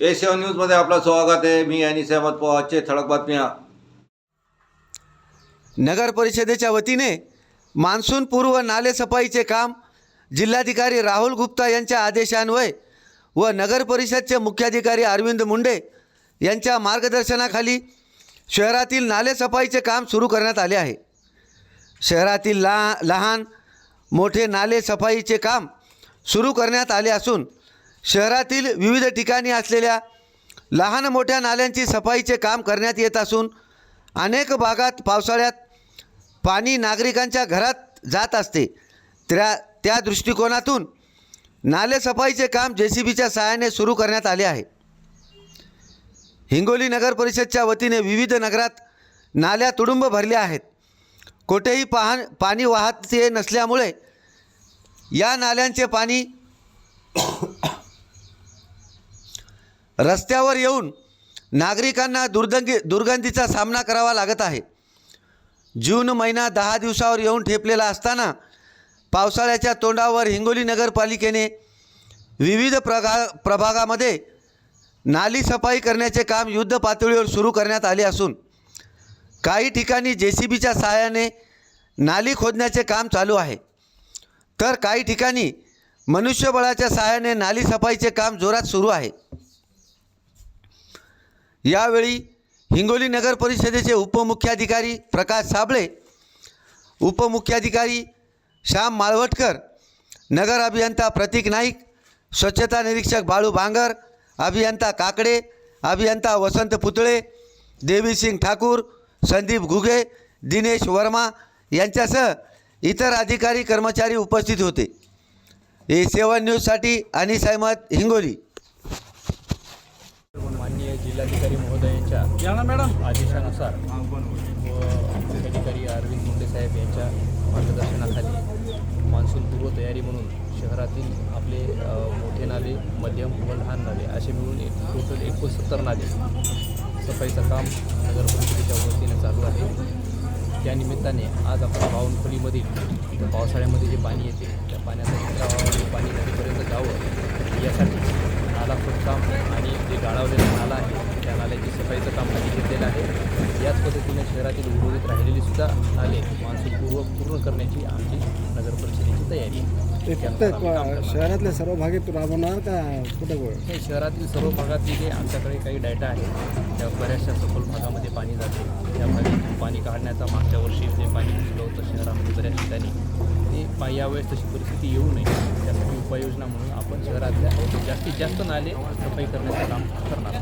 Asia न्यूजमध्ये आपलं स्वागत आहे. मी आणि सहमत पवारचे ठळक बातम्या. नगर परिषदेच्या वतीने मान्सून पूर्व नाले सफाईचे काम जिल्हाधिकारी राहुल गुप्ता यांच्या आदेशान्वये व नगर परिषदचे मुख्याधिकारी अरविंद मुंडे यांच्या मार्गदर्शनाखाली शहरातील नाले सफाईचे काम सुरू करण्यात आले आहे. शहरातील ला लहान मोठे नाले सफाईचे काम सुरू करण्यात आले असून शहरातील विविध ठिकाणी असलेल्या लहान मोठ्या नाल्यांची सफाईचे काम करण्यात येत असून अनेक भागात पावसाळ्यात पाणी नागरिकांच्या घरात जात असते. त्या त्या दृष्टिकोनातून नाले सफाईचे काम जे सी बीच्या सहाय्याने सुरू करण्यात आले आहे. हिंगोली नगर परिषदच्या वतीने विविध नगरात नाल्या तुडुंब भरल्या आहेत. कोठेही पाहन पाणी वाहते नसल्यामुळे या नाल्यांचे पाणी रस्त्यावर येऊन नागरिकांना दुर्दंगी दुर्गंधीचा सामना करावा लागत आहे. जून महिना दहा दिवसावर येऊन ठेपलेला असताना पावसाळ्याच्या तोंडावर हिंगोली नगरपालिकेने विविध प्रगा प्रभागामध्ये नाली सफाई करण्याचे काम युद्ध पातळीवर सुरू करण्यात आले असून काही ठिकाणी जे सी बीच्या सहाय्याने नाली खोदण्याचे काम चालू आहे. तर काही ठिकाणी मनुष्यबळाच्या सहाय्याने नाली सफाईचे काम जोरात सुरू आहे. यावेळी हिंगोली नगर परिषदेचे उपमुख्याधिकारी प्रकाश साबळे उपमुख्याधिकारी श्याम माळवटकर नगर अभियंता प्रतीक नाईक स्वच्छता निरीक्षक बाळू भांगर अभियंता काकडे अभियंता वसंत पुतळे देवीसिंग ठाकूर संदीप घुगे दिनेश वर्मा यांच्यासह इतर अधिकारी कर्मचारी उपस्थित होते. ए सेवन न्यूजसाठी अनिस अहमद हिंगोली. जिल्हाधिकारी महोदयांच्या आदेशानुसार मुख्याधिकारी अरविंद मुंडे साहेब यांच्या मार्गदर्शनाखाली मान्सून पूर्व तयारी म्हणून शहरातील आपले मोठे नाले मध्यम व लहान नाले असे मिळून एक टोटल एकोणसत्तर नाले सफाईचं काम नगर परिषदेच्या वतीने चालू आहे. त्यानिमित्ताने आज आपण बावनखोलीमधील इथं पावसाळ्यामध्ये जे पाणी येते त्या पाण्याचा निचरा व्हावा ते पाणी नदीपर्यंत जावं यासाठी नाला खोदकाम आणि जे गाळावलेला सफाईचं काम हाती घेतलेलं आहे. याच पद्धतीने शहरातील उर्वरित राहिलेली सुद्धा नाले मान्सूनपूर्व पूर्ण करण्याची आमची नगर परिषदेची तयारी आहे. शहरातल्या सर्व भागात राबवणार का कुठं? कुठं हे शहरातील सर्व भागातले जे आमच्याकडे काही डाटा आहे त्या बऱ्याचशा सखोल भागामध्ये पाणी जाते. त्यामध्ये पाणी काढण्याचा मागच्या वर्षी जे पाणी दिलं होतं शहरामध्ये बऱ्याच ठिकाणी ते पा यावेळेस तशी परिस्थिती येऊ नये. त्यासाठी उपाययोजना म्हणून आपण शहरातल्या जास्तीत जास्त नाले सफाई करण्याचं काम करणार